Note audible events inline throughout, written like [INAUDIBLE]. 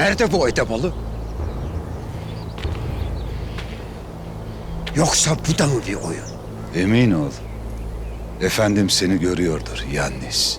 Nerede bu Edebalı? Yoksa bu da mı bir oyun? Emin ol. Efendim seni görüyordur Yannis.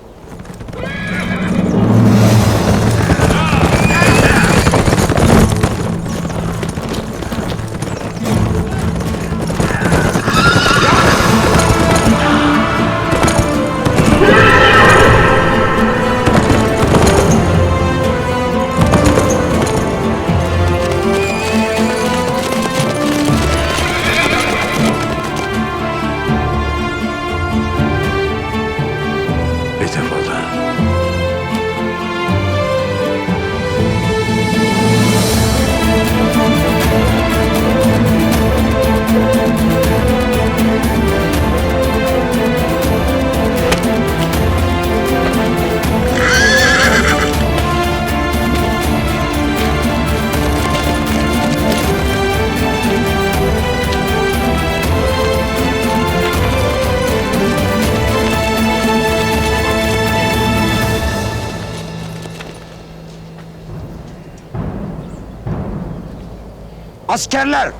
Askerler!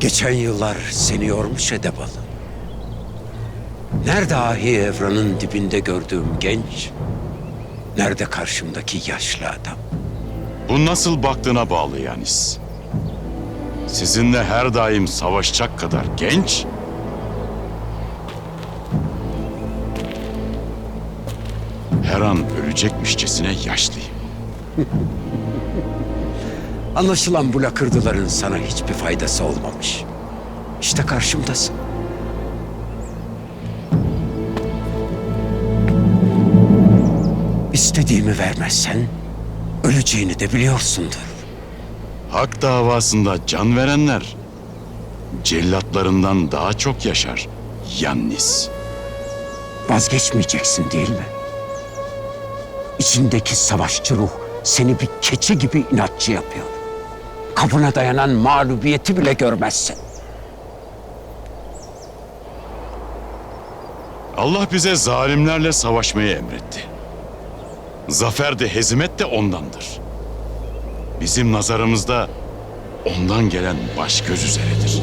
Geçen yıllar seni yormuş Edebalı. Nerede ahi evranın dibinde gördüğüm genç, nerede karşımdaki yaşlı adam? Bu nasıl baktığına bağlı Yanis. Sizinle her daim savaşacak kadar genç, her an ölecekmişçesine yaşlıyım. [LAUGHS] Anlaşılan bu lakırdıların sana hiçbir faydası olmamış. İşte karşımdasın. İstediğimi vermezsen öleceğini de biliyorsundur. Hak davasında can verenler, cellatlarından daha çok yaşar Yannis. Vazgeçmeyeceksin değil mi? İçindeki savaşçı ruh seni bir keçi gibi inatçı yapıyor. Kapına dayanan mağlubiyeti bile görmezsin. Allah bize zalimlerle savaşmayı emretti. Zafer de hezimet de ondandır. Bizim nazarımızda ondan gelen baş göz üzeredir.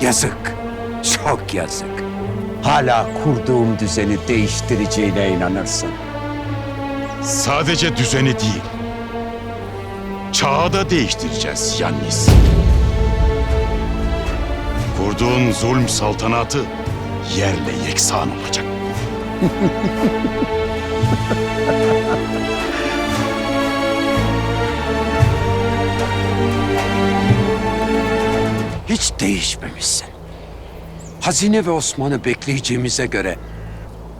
Yazık, çok yazık. Hala kurduğum düzeni değiştireceğine inanırsın. Sadece düzeni değil, çağı da değiştireceğiz Yannis. Kurduğun zulm saltanatı yerle yeksan olacak. [LAUGHS] Hiç değişmemişsin. Hazine ve Osman'ı bekleyeceğimize göre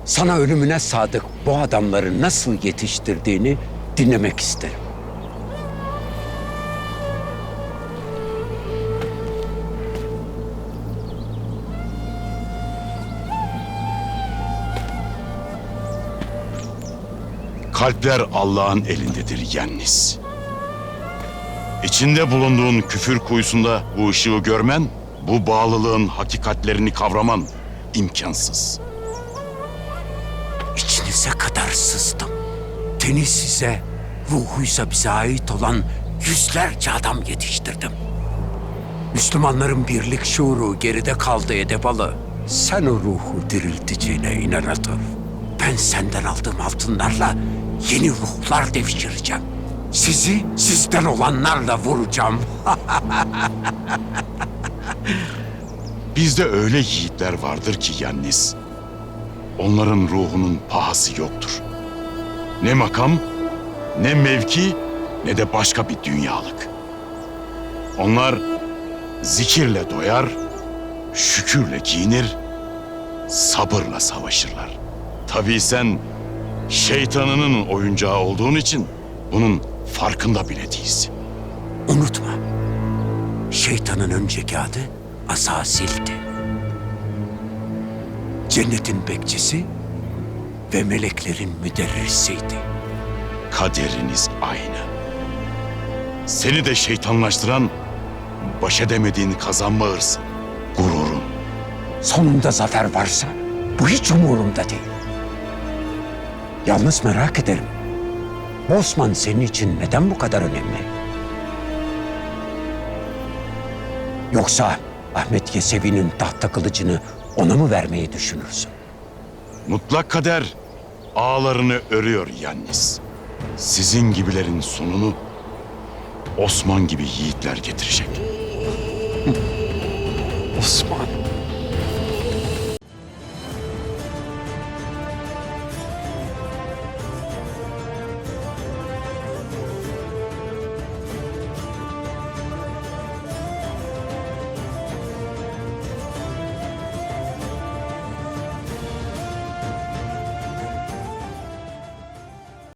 sana ölümüne sadık bu adamları nasıl yetiştirdiğini dinlemek isterim. Kalpler Allah'ın elindedir Yannis. İçinde bulunduğun küfür kuyusunda bu ışığı görmen, bu bağlılığın hakikatlerini kavraman imkansız. İçinize kadar sızdım. Teni size, ruhuysa bize ait olan yüzlerce adam yetiştirdim. Müslümanların birlik şuuru geride kaldı Edebalı. Sen o ruhu dirilteceğine inanatır. Ben senden aldığım altınlarla yeni ruhlar devşireceğim. Sizi sizden olanlarla vuracağım. [LAUGHS] Bizde öyle yiğitler vardır ki Yannis. Onların ruhunun pahası yoktur. Ne makam, ne mevki, ne de başka bir dünyalık. Onlar zikirle doyar, şükürle giyinir, sabırla savaşırlar. Tabii sen şeytanının oyuncağı olduğun için bunun farkında bile değilsin. Unutma. Şeytanın önceki adı Azazil'di. cennetin bekçisi ve meleklerin müderrisiydi. Kaderiniz aynı. Seni de şeytanlaştıran baş edemediğin kazanma hırsı, gururun. Sonunda zafer varsa bu hiç umurumda değil. Yalnız merak ederim. Osman senin için neden bu kadar önemli? Yoksa Ahmet Yesevi'nin tahta kılıcını ona mı vermeyi düşünürsün? Mutlak kader ağlarını örüyor Yannis. Sizin gibilerin sonunu Osman gibi yiğitler getirecek.